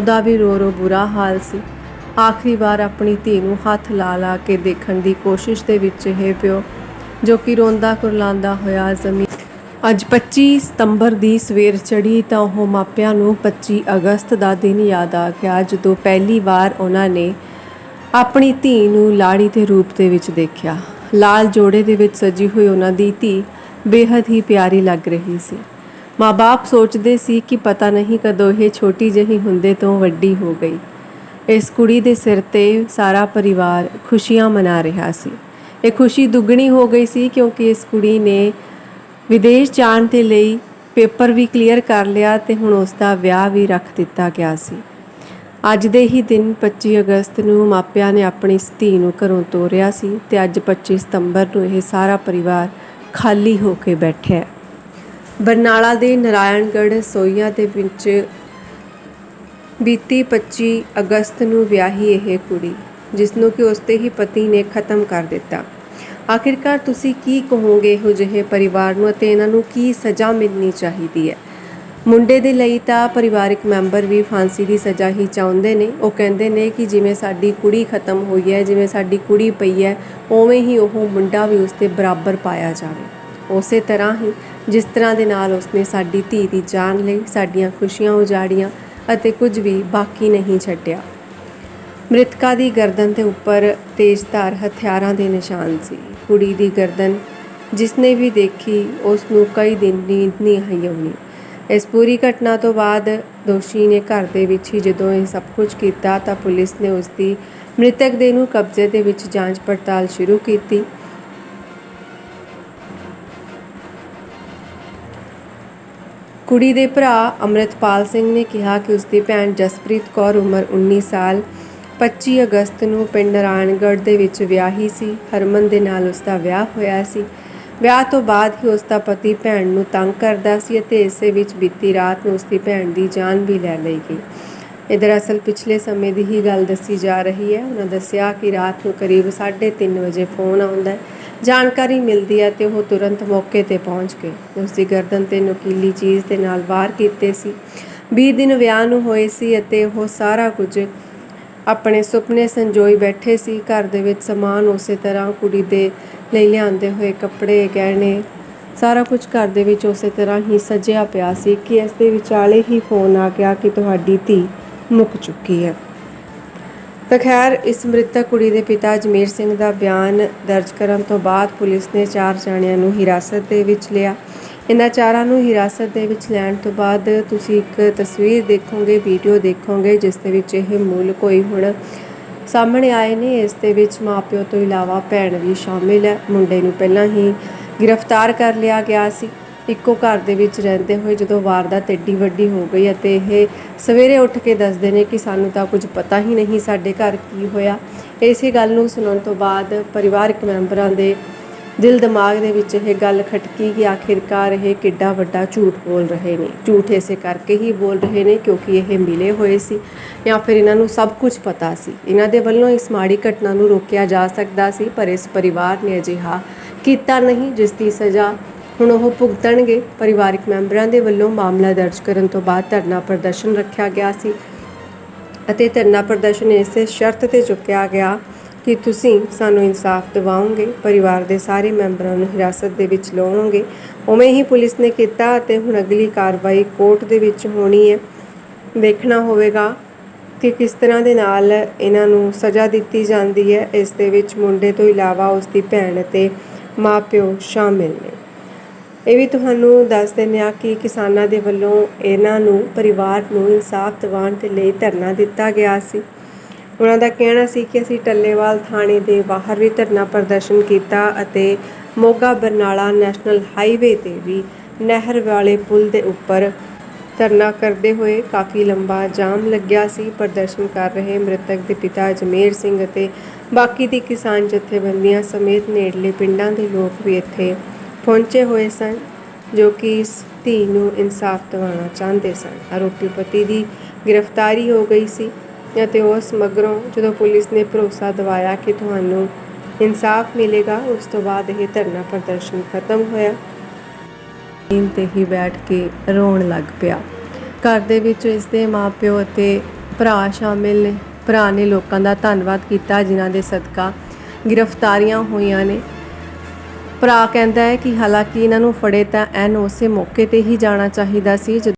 ਉਹਦਾ ਵੀ ਰੋ ਰੋ ਬੁਰਾ ਹਾਲ ਸੀ। ਆਖਰੀ ਵਾਰ ਆਪਣੀ ਧੀ ਨੂੰ ਹੱਥ ਲਾ ਲਾ ਕੇ ਦੇਖਣ ਦੀ ਕੋਸ਼ਿਸ਼ ਦੇ ਵਿੱਚ ਇਹ ਪਿਓ, ਜੋ ਕਿ ਰੋਂਦਾ ਕੁਰਲਾਉਂਦਾ ਹੋਇਆ ਜ਼ਮੀਨ ਅੱਜ 25 ਸਤੰਬਰ ਦੀ ਸਵੇਰ ਚੜੀ ਤਾਂ ਉਹ ਮਾਪਿਆਂ ਨੂੰ 25 ਅਗਸਤ ਦਾ ਦਿਨ ਯਾਦ ਆ ਗਿਆ, ਜਦੋਂ ਪਹਿਲੀ ਵਾਰ ਉਹਨਾਂ ਨੇ ਆਪਣੀ ਧੀ ਨੂੰ ਲਾੜੀ ਦੇ ਰੂਪ ਦੇ ਵਿੱਚ ਦੇਖਿਆ। ਲਾਲ ਜੋੜੇ ਦੇ ਵਿੱਚ ਸਜੀ ਹੋਈ ਉਹਨਾਂ ਦੀ ਧੀ ਬੇहद ਹੀ ਪਿਆਰੀ ਲੱਗ ਰਹੀ ਸੀ। ਮਾਪੇ ਸੋਚਦੇ ਸੀ ਕਿ ਪਤਾ ਨਹੀਂ ਕਦੋਂ ਇਹ ਛੋਟੀ ਜਿਹੀ ਹੁੰਦੇ ਤੋਂ ਵੱਡੀ ਹੋ ਗਈ। ਇਸ ਕੁੜੀ ਦੇ ਸਿਰ ਤੇ ਸਾਰਾ ਪਰਿਵਾਰ ਖੁਸ਼ੀਆਂ ਮਨਾ ਰਿਹਾ ਸੀ। ਇਹ ਖੁਸ਼ੀ ਦੁੱਗਣੀ ਹੋ ਗਈ ਸੀ ਕਿਉਂਕਿ ਇਸ ਕੁੜੀ ਨੇ ਵਿਦੇਸ਼ ਜਾਣ ਦੇ ਲਈ ਪੇਪਰ ਵੀ ਕਲੀਅਰ ਕਰ ਲਿਆ ਤੇ ਹੁਣ ਉਸ ਦਾ ਵਿਆਹ ਵੀ ਰੱਖ ਦਿੱਤਾ ਗਿਆ ਸੀ। ਅੱਜ ਦੇ ਹੀ ਦਿਨ 25 ਅਗਸਤ ਨੂੰ ਮਾਪਿਆਂ ਨੇ ਆਪਣੀ ਇਸ ਧੀ ਨੂੰ ਘਰੋਂ ਤੋਰਿਆ ਸੀ ਤੇ ਅੱਜ 25 ਸਤੰਬਰ ਨੂੰ ਇਹ ਸਾਰਾ ਪਰਿਵਾਰ ਖਾਲੀ ਹੋ ਕੇ ਬੈਠਿਆ ਹੈ। ਬਰਨਾਲਾ ਦੇ ਨਾਰਾਇਣਗੜ੍ਹ ਸੋਈਆਂ ਦੇ ਵਿੱਚ ਬੀਤੀ 25 ਅਗਸਤ ਨੂੰ ਵਿਆਹੀ ਇਹ ਕੁੜੀ ਜਿਸ ਨੂੰ ਕਿ ਉਸਦੇ ਹੀ ਪਤੀ ਨੇ ਖਤਮ ਕਰ ਦਿੱਤਾ। ਆਖਿਰਕਾਰ ਤੁਸੀਂ ਕੀ ਕਹੋਗੇ ਇਹੋ ਜਿਹੇ ਪਰਿਵਾਰ ਨੂੰ ਅਤੇ ਇਹਨਾਂ ਨੂੰ ਕੀ ਸਜ਼ਾ ਮਿਲਣੀ ਚਾਹੀਦੀ ਹੈ? ਮੁੰਡੇ ਦੇ ਲਈ ਤਾਂ ਪਰਿਵਾਰਕ ਮੈਂਬਰ ਵੀ ਫਾਂਸੀ ਦੀ ਸਜ਼ਾ ਹੀ ਚਾਹੁੰਦੇ ਨੇ। ਉਹ ਕਹਿੰਦੇ ਨੇ ਕਿ ਜਿਵੇਂ ਸਾਡੀ ਕੁੜੀ ਖਤਮ ਹੋਈ ਹੈ, ਜਿਵੇਂ ਸਾਡੀ ਕੁੜੀ ਪਈ ਹੈ, ਉਵੇਂ ਹੀ ਉਹ ਮੁੰਡਾ ਵੀ ਉਸ ਦੇ ਬਰਾਬਰ ਪਾਇਆ ਜਾਵੇ। ਉਸੇ ਤਰ੍ਹਾਂ ਹੀ ਜਿਸ ਤਰ੍ਹਾਂ ਦੇ ਨਾਲ ਉਸਨੇ ਸਾਡੀ ਧੀ ਦੀ ਜਾਨ ਲਈ ਸਾਡੀਆਂ ਖੁਸ਼ੀਆਂ ਉਜਾੜੀਆਂ ਅਤੇ ਕੁਝ ਵੀ ਬਾਕੀ ਨਹੀਂ ਛੱਡਿਆ। ਮ੍ਰਿਤਕਾ ਦੀ ਗਰਦਨ ਦੇ ਉੱਪਰ ਤੇਜ਼ਧਾਰ ਹਥਿਆਰਾਂ ਦੇ ਨਿਸ਼ਾਨ ਸੀ। ਕੁੜੀ ਦੀ ਗਰਦਨ, ਜਿਸਨੇ ਵੀ ਦੇਖੀ ਉਸ ਨੂੰ ਕਈ ਦਿਨ ਨੀਂਦ ਨਹੀਂ ਆਈ ਹੋਣੀ। ਇਸ ਪੂਰੀ ਘਟਨਾ ਤੋਂ ਬਾਅਦ ਦੋਸ਼ੀ ਨੇ ਘਰ ਦੇ ਵਿੱਚ ਹੀ ਜਦੋਂ ਇਹ ਸਭ ਕੁਝ ਕੀਤਾ ਤਾਂ ਪੁਲਿਸ ਨੇ ਉਸ ਦੀ ਮ੍ਰਿਤਕ ਦੇ ਨੂੰ ਕਬਜ਼ੇ ਦੇ ਵਿੱਚ ਜਾਂਚ ਪੜਤਾਲ ਸ਼ੁਰੂ ਕੀਤੀ ਕੁੜੀ ਦੇ ਭਰਾ ਅਮਰਿਤਪਾਲ ਸਿੰਘ ਨੇ ਕਿਹਾ ਕਿ ਉਸ ਦੀ ਭੈਣ ਜਸਪ੍ਰੀਤ ਕੌਰ ਉਮਰ 19 ਸਾਲ 25 ਅਗਸਤ ਨੂੰ ਪਿੰਡ ਨਾਰਾਇਣਗੜ੍ਹ ਦੇ ਵਿੱਚ ਵਿਆਹੀ ਸੀ। ਹਰਮਨ ਦੇ ਨਾਲ ਉਸ ਦਾ ਵਿਆਹ ਹੋਇਆ ਸੀ। ਵਿਆਹ ਤੋਂ ਬਾਅਦ ਹੀ ਉਸ ਦਾ ਪਤੀ ਭੈਣ ਨੂੰ ਤੰਗ ਕਰਦਾ ਸੀ ਅਤੇ ਇਸੇ ਵਿੱਚ ਬੀਤੀ ਰਾਤ ਨੂੰ ਉਸ ਦੀ ਭੈਣ ਦੀ ਜਾਨ ਵੀ ਲੈ ਲਈ ਗਈ। ਇਹ ਦਰਅਸਲ ਪਿਛਲੇ ਸਮੇਂ ਦੀ ਹੀ ਗੱਲ ਦੱਸੀ ਜਾ ਰਹੀ ਹੈ। ਉਹਨਾਂ ਦੱਸਿਆ ਕਿ ਰਾਤ ਨੂੰ ਕਰੀਬ 3:30 ਵਜੇ ਫੋਨ ਆਉਂਦਾ ਹੈ। ਜਾਣਕਾਰੀ ਮਿਲਦੀ ਹੈ ਤੇ ਉਹ ਤੁਰੰਤ ਮੌਕੇ ਤੇ ਪਹੁੰਚ ਗਏ। ਉਸ ਦੀ ਗਰਦਨ ਤੇ ਨੁਕੀਲੀ ਚੀਜ਼ ਦੇ ਨਾਲ ਵਾਰ ਕੀਤੇ ਸੀ। 20 ਦਿਨ ਵਿਆਹ ਨੂੰ ਹੋਏ ਸੀ ਅਤੇ ਉਹ ਸਾਰਾ ਕੁਝ ਆਪਣੇ ਸੁਪਨੇ ਸੰਜੋਈ ਬੈਠੇ ਸੀ। ਘਰ ਦੇ ਵਿੱਚ ਸਮਾਨ ਉਸੇ ਤਰ੍ਹਾਂ ਕੁੜੀ ਦੇ ਲਈ ਲਿਆਂਦੇ ਹੋਏ ਕੱਪੜੇ, ਗਹਿਣੇ, ਸਾਰਾ ਕੁਝ ਘਰ ਦੇ ਵਿੱਚ ਉਸੇ ਤਰ੍ਹਾਂ ਹੀ ਸਜਿਆ ਪਿਆ ਸੀ ਕਿ ਇਸ ਦੇ ਵਿਚਾਲੇ ਹੀ ਫੋਨ ਆ ਗਿਆ ਕਿ ਤੁਹਾਡੀ ਧੀ ਮੁੱਕ ਚੁੱਕੀ ਹੈ। ਤਾਂ ਖੈਰ, ਇਸ ਮ੍ਰਿਤਕ ਕੁੜੀ ਦੇ ਪਿਤਾ ਜਮੀਰ ਸਿੰਘ ਦਾ ਬਿਆਨ ਦਰਜ ਕਰਨ ਤੋਂ ਬਾਅਦ ਪੁਲਿਸ ਨੇ ਚਾਰ ਜਾਣਿਆਂ ਨੂੰ ਹਿਰਾਸਤ ਦੇ ਵਿੱਚ ਲਿਆ। ਇਹਨਾਂ ਚਾਰਾਂ ਨੂੰ ਹਿਰਾਸਤ ਦੇ ਵਿੱਚ ਲੈਣ ਤੋਂ ਬਾਅਦ ਤੁਸੀਂ ਇੱਕ ਤਸਵੀਰ ਦੇਖੋਗੇ, ਵੀਡੀਓ ਦੇਖੋਗੇ, ਜਿਸ ਦੇ ਵਿੱਚ ਇਹ ਮੂਲ ਕੋਈ ਹੁਣ ਸਾਹਮਣੇ ਆਏ ਨੇ। ਇਸ ਦੇ ਵਿੱਚ ਮਾਪਿਓ ਤੋਂ ਇਲਾਵਾ ਭੈਣ ਵੀ ਸ਼ਾਮਿਲ ਹੈ। ਮੁੰਡੇ ਨੂੰ ਪਹਿਲਾਂ ਹੀ ਗ੍ਰਿਫਤਾਰ ਕਰ ਲਿਆ ਗਿਆ ਸੀ। ਇੱਕੋ ਘਰ ਦੇ ਵਿੱਚ ਰਹਿੰਦੇ ਹੋਏ ਜਦੋਂ ਵਾਰਦਾਤ ਏਡੀ ਵੱਡੀ ਹੋ ਗਈ ਅਤੇ ਇਹ ਸਵੇਰੇ ਉੱਠ ਕੇ ਦੱਸਦੇ ਨੇ ਕਿ ਸਾਨੂੰ ਤਾਂ ਕੁਝ ਪਤਾ ਹੀ ਨਹੀਂ ਸਾਡੇ ਘਰ ਕੀ ਹੋਇਆ। ਇਸੇ ਗੱਲ ਨੂੰ ਸੁਣਨ ਤੋਂ ਬਾਅਦ ਪਰਿਵਾਰਕ ਮੈਂਬਰਾਂ ਦੇ ਦਿਲ ਦਿਮਾਗ ਦੇ ਵਿੱਚ ਇਹ ਗੱਲ ਖਟਕੀ ਕਿ ਆਖਿਰਕਾਰ ਇਹ ਕਿੱਡਾ ਵੱਡਾ ਝੂਠ ਬੋਲ ਰਹੇ ਨੇ। ਝੂਠ ਇਸੇ ਕਰਕੇ ਹੀ ਬੋਲ ਰਹੇ ਨੇ ਕਿਉਂਕਿ ਇਹ ਮਿਲੇ ਹੋਏ ਸੀ ਜਾਂ ਫਿਰ ਇਹਨਾਂ ਨੂੰ ਸਭ ਕੁਝ ਪਤਾ ਸੀ। ਇਹਨਾਂ ਦੇ ਵੱਲੋਂ ਇਸ ਮਾੜੀ ਘਟਨਾ ਨੂੰ ਰੋਕਿਆ ਜਾ ਸਕਦਾ ਸੀ, ਪਰ ਇਸ ਪਰਿਵਾਰ ਨੇ ਅਜਿਹਾ ਕੀਤਾ ਨਹੀਂ, ਜਿਸ ਦੀ ਸਜ਼ਾ ਹੁਣ ਉਹ ਭੁਗਤਣਗੇ। ਪਰਿਵਾਰਕ ਮੈਂਬਰਾਂ ਦੇ ਵੱਲੋਂ ਮਾਮਲਾ ਦਰਜ ਕਰਨ ਤੋਂ ਬਾਅਦ ਧਰਨਾ ਪ੍ਰਦਰਸ਼ਨ ਰੱਖਿਆ ਗਿਆ ਸੀ ਅਤੇ ਧਰਨਾ ਪ੍ਰਦਰਸ਼ਨ ਇਸੇ ਸ਼ਰਤ ਤੇ ਚੁੱਕਿਆ ਗਿਆ ਕਿ ਤੁਸੀਂ ਸਾਨੂੰ ਇਨਸਾਫ ਦਿਵਾਓਗੇ, ਪਰਿਵਾਰ ਦੇ ਸਾਰੇ ਮੈਂਬਰਾਂ ਨੂੰ ਹਿਰਾਸਤ ਦੇ ਵਿੱਚ ਲਓਗੇ ਉਵੇਂ ਹੀ ਪੁਲਿਸ ਨੇ ਕੀਤਾ ਅਤੇ ਹੁਣ ਅਗਲੀ ਕਾਰਵਾਈ ਕੋਰਟ ਦੇ ਵਿੱਚ ਹੋਣੀ ਹੈ। ਦੇਖਣਾ ਹੋਵੇਗਾ ਕਿ ਕਿਸ ਤਰ੍ਹਾਂ ਦੇ ਨਾਲ ਇਹਨਾਂ ਨੂੰ ਸਜ਼ਾ ਦਿੱਤੀ ਜਾਂਦੀ ਹੈ। ਇਸ ਦੇ ਵਿੱਚ ਮੁੰਡੇ ਤੋਂ ਇਲਾਵਾ ਉਸ ਦੀ ਭੈਣ ਅਤੇ ਮਾਪਿਓ ਸ਼ਾਮਿਲ ਨੇ। ਇਹ ਵੀ ਤੁਹਾਨੂੰ ਦੱਸ ਦਿੰਦੇ ਹਾਂ ਕਿ ਕਿਸਾਨਾਂ ਦੇ ਵੱਲੋਂ ਇਹਨਾਂ ਨੂੰ ਪਰਿਵਾਰ ਨੂੰ ਇਨਸਾਫ ਦਿਵਾਉਣ ਦੇ ਲਈ ਧਰਨਾ ਦਿੱਤਾ ਗਿਆ ਸੀ। ਉਹਨਾਂ ਦਾ ਕਹਿਣਾ ਸੀ ਕਿ ਅਸੀਂ ਟੱਲੇਵਾਲ ਥਾਣੇ ਦੇ ਬਾਹਰ ਵੀ ਧਰਨਾ ਪ੍ਰਦਰਸ਼ਨ ਕੀਤਾ ਅਤੇ ਮੋਗਾ ਬਰਨਾਲਾ ਨੈਸ਼ਨਲ ਹਾਈਵੇ ਤੇ ਵੀ ਨਹਿਰ ਵਾਲੇ ਪੁਲ ਦੇ ਉੱਪਰ ਧਰਨਾ ਕਰਦੇ ਹੋਏ ਕਾਫੀ ਲੰਬਾ ਜਾਮ ਲੱਗਿਆ ਸੀ। ਪ੍ਰਦਰਸ਼ਨ ਕਰ ਰਹੇ ਮ੍ਰਿਤਕ ਦੇ ਪਿਤਾ ਜਮੇਰ ਸਿੰਘ ਅਤੇ ਬਾਕੀ ਦੀ ਕਿਸਾਨ ਜਥੇਬੰਦੀਆਂ ਸਮੇਤ ਨੇੜਲੇ ਪਿੰਡਾਂ ਦੇ ਲੋਕ ਵੀ ਇੱਥੇ ਪਹੁੰਚੇ ਹੋਏ ਸਨ, ਜੋ ਕਿ ਇਸ ਧੀ ਨੂੰ ਇਨਸਾਫ ਦਿਵਾਉਣਾ ਚਾਹੁੰਦੇ ਸਨ। ਆਰੋਪੀ ਪਤੀ ਦੀ ਗ੍ਰਿਫਤਾਰੀ ਹੋ ਗਈ ਸੀ ਅਤੇ ਉਸ ਮਗਰੋਂ ਜਦੋਂ ਪੁਲਿਸ ਨੇ ਭਰੋਸਾ ਦਿਵਾਇਆ ਕਿ ਤੁਹਾਨੂੰ ਇਨਸਾਫ ਮਿਲੇਗਾ, ਉਸ ਤੋਂ ਬਾਅਦ ਇਹ ਧਰਨਾ ਪ੍ਰਦਰਸ਼ਨ ਖਤਮ ਹੋਇਆ। ਜ਼ਮੀਨ ਤੇ ਹੀ ਬੈਠ ਕੇ ਰੋਣ ਲੱਗ ਪਿਆ। ਘਰ ਦੇ ਵਿੱਚ ਇਸ ਦੇ ਮਾਪਿਓ ਅਤੇ ਭਰਾ ਸ਼ਾਮਿਲ ਨੇ। ਭਰਾ ਨੇ ਲੋਕਾਂ ਦਾ ਧੰਨਵਾਦ ਕੀਤਾ, ਜਿਨ੍ਹਾਂ ਦੇ ਸਦਕਾ ਗ੍ਰਿਫਤਾਰੀਆਂ ਹੋਈਆਂ ਨੇ। ਭਰਾ ਕਹਿੰਦਾ ਹੈ ਕਿ ਹਾਲਾਂਕਿ ਇਹਨਾਂ ਨੂੰ ਫੜੇ ਤਾਂ ਐਨ ਉਸੇ ਮੌਕੇ ਤੇ ਹੀ ਜਾਣਾ ਚਾਹੀਦਾ ਸੀ, ਜਦੋਂ